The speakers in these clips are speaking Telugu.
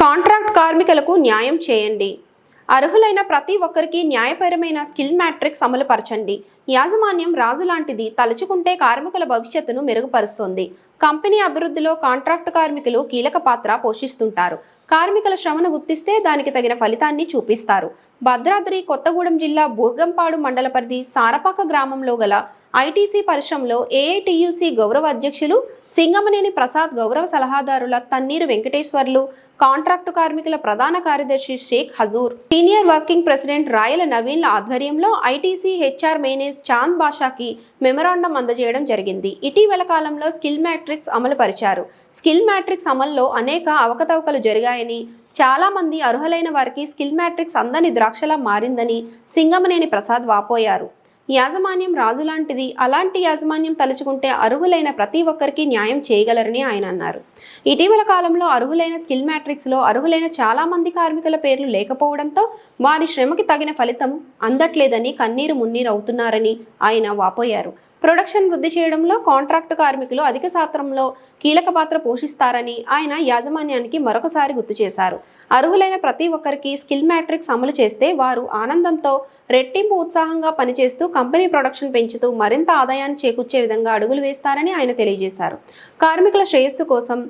కాంట్రాక్ట్ కార్మికులకు న్యాయం చేయండి. అర్హులైన ప్రతి ఒక్కరికి న్యాయపరమైన స్కిల్ మ్యాట్రిక్స్ అమలుపరచండి. యాజమాన్యం రాజు లాంటిది తలుచుకుంటే కార్మికుల భవిష్యత్తును మెరుగుపరుస్తుంది. కంపెనీ అభివృద్ధిలో కాంట్రాక్ట్ కార్మికులు కీలక పాత్ర పోషిస్తుంటారు. కార్మికుల శ్రమను గుర్తిస్తే దానికి తగిన ఫలితాన్ని చూపిస్తారు. భద్రాద్రి కొత్తగూడెం జిల్లా బూర్గంపాడు మండల పరిధి సారపాక గ్రామంలో గల ఐటీసీ పరిశ్రమలో ఏఐటియుసి గౌరవ అధ్యక్షులు సింగమనేని ప్రసాద్ గౌరవ సలహాదారుల తన్నీరు వెంకటేశ్వర్లు కాంట్రాక్టు కార్మికుల ప్రధాన కార్యదర్శి Sheikh Hazur senior working president Rayala నవీన్ల ఆధ్వర్యంలో ఐటీసీ హెచ్ఆర్ మేనేజ్ చాంద్ బాషాకి మెమరాండం అందజేయడం జరిగింది. ఇటీవల కాలంలో స్కిల్ మ్యాట్రిక్స్ అమలు పరిచారు స్కిల్ మ్యాట్రిక్స్ అమల్లో అనేక అవకతవకలు జరిగాయని చాలా మంది అర్హులైన వారికి స్కిల్ మ్యాట్రిక్స్ అందని ద్రాక్షలా మారిందని సింగమనేని ప్రసాద్ వాపోయారు. యాజమాన్యం రాజు లాంటిది అలాంటి యాజమాన్యం తలుచుకుంటే అర్హులైన ప్రతి ఒక్కరికి న్యాయం చేయగలరని ఆయన అన్నారు. ఇటీవల కాలంలో అర్హులైన స్కిల్ మ్యాట్రిక్స్లో అర్హులైన చాలా మంది కార్మికుల పేర్లు లేకపోవడంతో వారి శ్రమకి తగిన ఫలితం అందట్లేదని కన్నీరు మున్నీరు అవుతున్నారని ఆయన వాపోయారు. ప్రొడక్షన్ వృద్ధి చేయడంలో కాంట్రాక్టు కార్మికులు అధిక శాతంలో కీలక పాత్ర పోషిస్తారని ఆయన యాజమాన్యానికి మరొకసారి గుర్తు చేశారు. అర్హులైన ప్రతి ఒక్కరికి స్కిల్ మ్యాట్రిక్స్ అమలు చేస్తే వారు ఆనందంతో రెట్టింపు ఉత్సాహంగా పనిచేస్తూ కంపెనీ ప్రొడక్షన్ పెంచుతూ మరింత ఆదాయాన్ని చేకూర్చే విధంగా అడుగులు వేస్తారని ఆయన తెలియజేశారు. కార్మికుల శ్రేయస్సు కోసం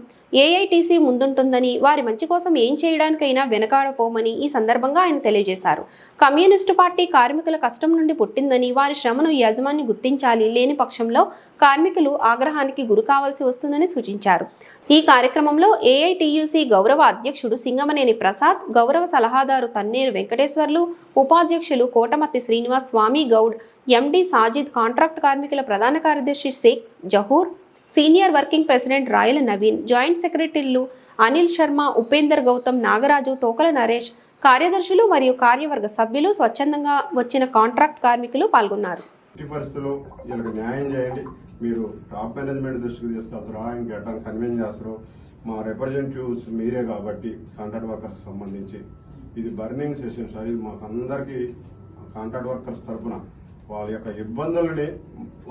ఏఐటీసీ ముందుంటుందని వారి మంచి కోసం ఏం చేయడానికైనా వెనకాడపోమని ఈ సందర్భంగా ఆయన తెలియజేశారు. కమ్యూనిస్టు పార్టీ కార్మికుల కష్టం నుండి పుట్టిందని వారి శ్రమను యజమాని గుర్తించాలి లేని పక్షంలో కార్మికులు ఆగ్రహానికి గురి కావాల్సి వస్తుందని సూచించారు. ఈ కార్యక్రమంలో ఏఐటియుసి గౌరవ అధ్యక్షుడు సింగమనేని ప్రసాద్ గౌరవ సలహాదారు తన్నేరు వెంకటేశ్వర్లు ఉపాధ్యక్షులు కోటమత్తి శ్రీనివాస్ స్వామి గౌడ్ ఎండి సాజిద్ కాంట్రాక్ట్ కార్మికుల ప్రధాన కార్యదర్శి Sheikh Zahoor senior working president Rayala Naveen joint సెక్రటరీలు అనిల్ శర్మ ఉపేందర్ గౌతమ్ నాగరాజు తోకల నరేష్ కార్యదర్శులు మరియు కార్యవర్గ సభ్యులు స్వచ్ఛందంగా వచ్చిన కాంట్రాక్ట్ కార్మికులు పాల్గొన్నారు. పరిస్థితుల్లో వీళ్ళకి న్యాయం చేయండి. మీరు టాప్ మేనేజ్మెంట్ దృష్టికి తీసుకెళ్తారా ఇంకెట్లా కన్విన్స్ చేస్తారు మా రిప్రజెంటేటివ్స్ మీరే కాబట్టి కాంట్రాక్ట్ వర్కర్స్ సంబంధించి. ఇది బర్నింగ్ సెషన్ సార్. ఇది మాకు అందరికీ కాంట్రాక్ట్ వర్కర్స్ తరఫున వాళ్ళ యొక్క ఇబ్బందులని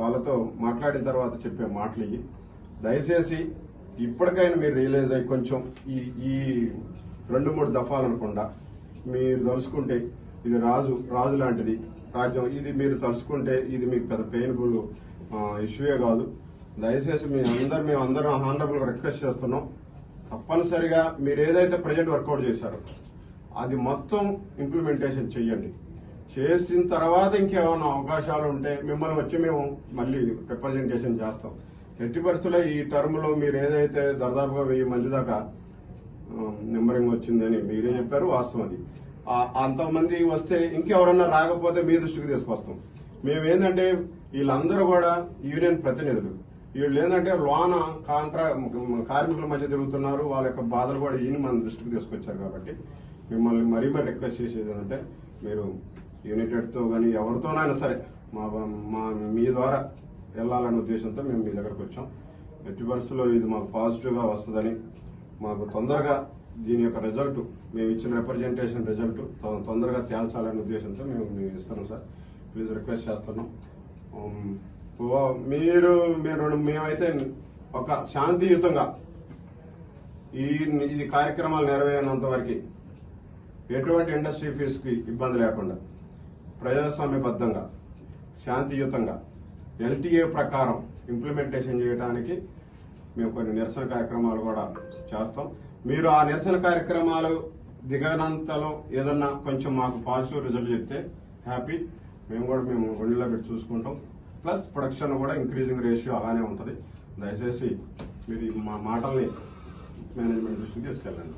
వాళ్ళతో మాట్లాడిన తర్వాత చెప్పే మాటలు దయచేసి ఇప్పటికైనా మీరు రియలైజ్ అయ్యి కొంచెం ఈ ఈ రెండు మూడు దఫాలు మీరు తలుసుకుంటే ఇది రాజు రాజు లాంటిది రాజ్యం. ఇది మీరు తలుసుకుంటే ఇది మీకు పెద్ద పెయిన్ఫుల్ ఇష్యూయే కాదు. దయచేసి మీ అందరు మేము అందరం హానరబుల్ రిక్వెస్ట్ చేస్తున్నాం. తప్పనిసరిగా మీరు ఏదైతే ప్రజెంట్ వర్కౌట్ చేశారో అది మొత్తం ఇంప్లిమెంటేషన్ చెయ్యండి. చేసిన తర్వాత ఇంకేమైనా అవకాశాలు ఉంటే మిమ్మల్ని వచ్చి మేము మళ్ళీ రిప్రజెంటేషన్ చేస్తాం. ఎట్టి పరిస్థితుల్లో ఈ టర్మ్లో మీరు ఏదైతే దర్దాపుగా వెయ్యి మంది దాకా నెంబరింగ్ వచ్చిందని మీరే చెప్పారు వాస్తవం అది. అంతమంది వస్తే ఇంకెవరన్నా రాకపోతే మీ దృష్టికి తీసుకొస్తాం. మేము ఏంటంటే వీళ్ళందరూ కూడా యూనియన్ ప్రతినిధులు. వీళ్ళు ఏంటంటే లోన కాంట్రా కార్మికుల మధ్య తిరుగుతున్నారు వాళ్ళ యొక్క బాధలు కూడా ఈయన మన దృష్టికి తీసుకొచ్చారు కాబట్టి మిమ్మల్ని మరీ మరీ రిక్వెస్ట్ చేసేది ఏంటంటే మీరు యునైటెడ్తో కానీ ఎవరితోనైనా సరే మా మా మీ ద్వారా వెళ్ళాలనే ఉద్దేశంతో మేము మీ దగ్గరకు వచ్చాం. ఎట్టి పరిస్థితుల్లో ఇది మాకు పాజిటివ్గా వస్తుందని మాకు తొందరగా దీని యొక్క రిజల్ట్ మేము ఇచ్చిన రిప్రజెంటేషన్ రిజల్ట్ తొందరగా తేల్చాలనే ఉద్దేశంతో మేము మేము ఇస్తున్నాం సార్. ప్లీజ్ రిక్వెస్ట్ చేస్తున్నాం. మీరు మీరు మేమైతే ఒక శాంతియుతంగా ఈ ఇది కార్యక్రమాలు నెరవేరినంత వరకు ఎటువంటి ఇండస్ట్రీ ఫీజుకి ఇబ్బంది లేకుండా ప్రజాస్వామ్యబద్ధంగా శాంతియుతంగా ఎల్టీఏ ప్రకారం ఇంప్లిమెంటేషన్ చేయడానికి మేము కొన్ని నిరసన కార్యక్రమాలు కూడా చేస్తాం. మీరు ఆ నిరసన కార్యక్రమాలు దిగనంతలో ఏదన్నా కొంచెం మాకు పాజిటివ్ రిజల్ట్ చెప్తే హ్యాపీ మేము కూడా మేము ఒండిలో పెట్టి చూసుకుంటాం. ప్లస్ ప్రొడక్షన్ కూడా ఇంక్రీజింగ్ రేషియో అలానే ఉంటుంది. దయచేసి మీరు మా మాటల్ని మేనేజ్మెంట్ దృష్టికి తీసుకెళ్ళండి.